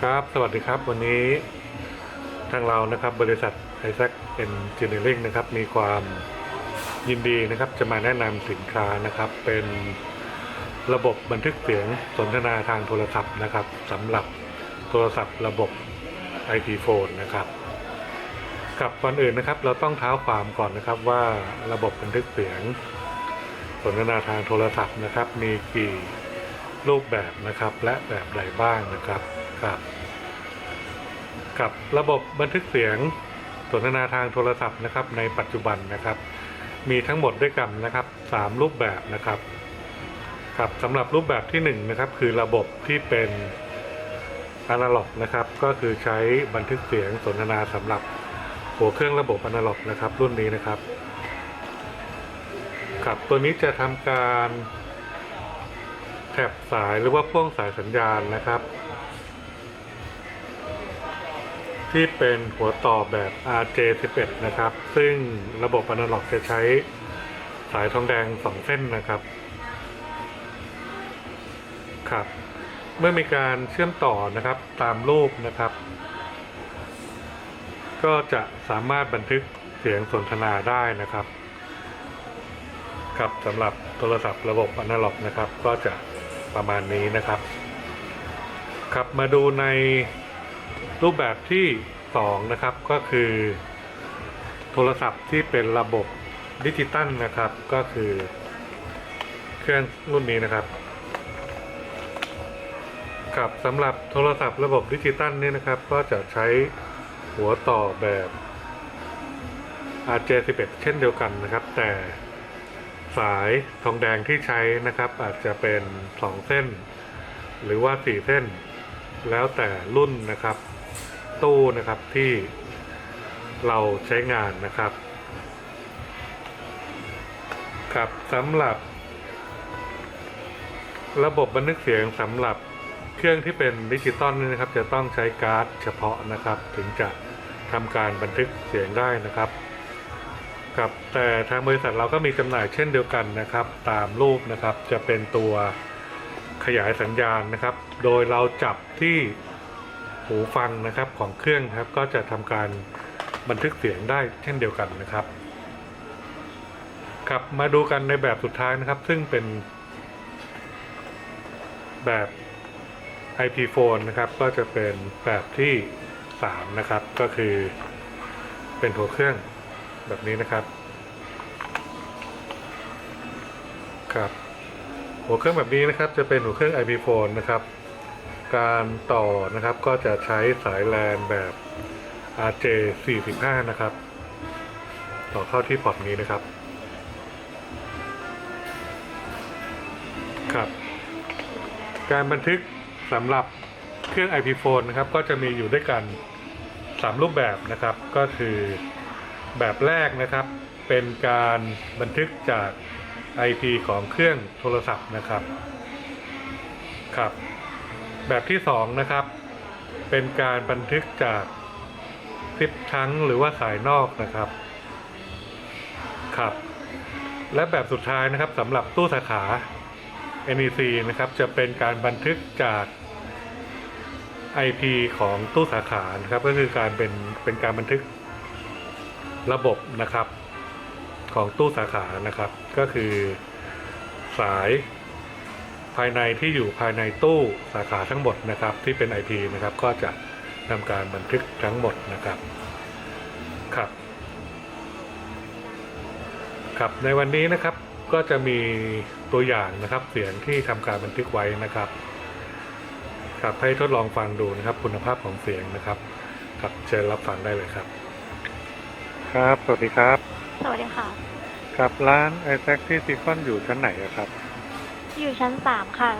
ครับ สวัสดีครับ วันนี้ทางเรานะครับบริษัทไอแซคเอ็นจิเนียริงนะครับ มีความยินดีนะครับ จะมาแนะนำสินค้านะครับ เป็นระบบบันทึกเสียงสนทนาทางโทรศัพท์นะครับสำหรับโทรศัพท์ระบบ IP phone นะครับ กับก่อนอื่นนะครับ เราต้องเท้าความก่อนนะครับว่าระบบบันทึกเสียงสนทนาทางโทรศัพท์นะครับ มีกี่รูปแบบนะครับและแบบใดบ้างนะครับ ครับกับระบบบันทึกเสียงสนทนาทางโทรศัพท์นะครับ ในปัจจุบันนะครับ มีทั้งหมดด้วยกันนะครับสามรูปแบบนะครับครับสำหรับรูปแบบที่หนึ่งนะครับคือระบบที่เป็นอนาล็อกนะครับ ก็คือใช้บันทึกเสียงสนทนาสำหรับหัวเครื่องระบบอนาล็อกนะครับ รุ่นนี้นะครับครับตัวนี้จะทำการแถบสายหรือว่าพ่วงสายสัญญาณนะครับ ที่เป็นหัวต่อแบบ RJ11 นะครับ ซึ่งระบบอนาล็อกจะใช้สายทองแดง 2 เส้นนะครับครับ เมื่อมีการเชื่อมต่อนะครับตามรูปนะครับ ก็จะสามารถบันทึกเสียงสนทนาได้นะครับ ครับสำหรับโทรศัพท์ระบบอนาล็อกนะครับ ก็จะประมาณนี้นะครับ ครับมาดูใน รูปแบบที่ 2 นะครับก็คือ โทรศัพท์ที่เป็นระบบดิจิตัลนะครับก็คือ เครื่องรุ่นนี้นะครับครับสำหรับโทรศัพท์ระบบดิจิตัลนี่นะครับ ก็จะใช้หัวต่อแบบ RJ11 เช่นเดียวกันนะครับ แต่สายทองแดงที่ใช้นะครับ อาจจะเป็น 2 เส้น หรือว่า 4 เส้น แล้วแต่รุ่นนะครับ ตู้นะครับที่เราใช้งานนะครับ ครับสำหรับ ระบบบันทึกเสียงสำหรับเครื่องที่เป็นดิจิตอลนี่นะครับ จะต้องใช้การ์ดเฉพาะนะครับ ถึงจะทำการบันทึกเสียงได้นะครับครับแต่ทางบริษัทเราก็มีจำหน่ายเช่นเดียวกันนะครับ ตามรูปนะครับจะเป็นตัวขยายสัญญาณนะครับ โดยเราจับที่ หูฟังนะครับของเครื่องครับก็จะทำการบันทึกเสียงได้เช่นเดียวกันนะครับครับมาดูกันในแบบสุดท้ายนะครับ ซึ่งเป็นแบบ IP phone นะครับก็จะเป็นแบบที่ 3 นะครับ ก็คือเป็นหัวเครื่องแบบนี้นะครับครับหัวเครื่องแบบนี้นะครับจะเป็นหัวเครื่อง IP phone นะครับ การต่อนะครับก็จะใช้สายแลนแบบ RJ45 นะครับ ต่อเข้าที่พอร์ตนี้นะครับ ครับ การบันทึกสำหรับเครื่อง IP phone นะครับ ก็จะมีอยู่ด้วยกัน 3 รูปแบบนะครับ ก็คือแบบแรกนะครับ เป็นการบันทึกจาก IP ของเครื่องโทรศัพท์นะครับ ครับ แบบที่2นะครับ เป็นการบันทึกจากคลิปทั้งหรือว่าสายนอกนะครับครับ และแบบสุดท้ายนะครับสำหรับตู้สาขา NEC นะครับจะเป็นการบันทึกจาก IP ของตู้สาขานะครับก็คือการเป็นเป็นการบันทึกระบบนะครับ ของตู้สาขานะครับ ก็คือสาย ภายในที่อยู่ภายในตู้สาขาทั้งหมดนะครับ ที่เป็น IP นะครับ ก็จะทำการบันทึกทั้งหมดนะครับครับครับในวันนี้นะครับก็จะมีตัวอย่างนะครับเสียงที่ทำการบันทึกไว้นะครับครับให้ทดลองฟังดูนะครับ คุณภาพของเสียงนะครับครับเชิญรับฟังได้เลยครับ ครับ สวัสดีครับ สวัสดีค่ะ ครับร้านไอแซคที่ซีคอนอยู่ชั้นไหนอะครับ อยู่ชั้นสามค่ะ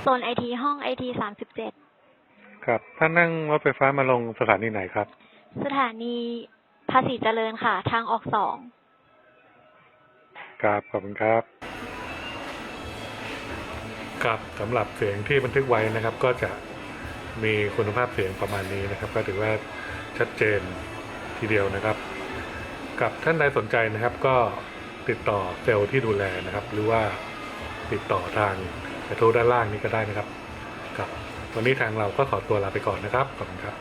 โซนไอทีห้องไอทีสามสิบเจ็ดครับ ถ้านั่งรถไฟฟ้ามาลงสถานีไหนครับ สถานีภาษีเจริญค่ะ ทางออกสองครับขอบคุณครับ ครับสำหรับเสียงที่บันทึกไว้นะครับ ก็จะมีคุณภาพเสียงประมาณนี้นะครับ ก็ถือว่าชัดเจนทีเดียวนะครับ กับท่านใดสนใจนะครับก็ติดต่อเซลล์ที่ดูแลนะครับ หรือว่า ติดต่อทางกระทู้ด้านล่างนี้ก็ได้นะครับครับวันนี้ทางเราก็ขอตัวลาไปก่อนนะครับขอบคุณครับ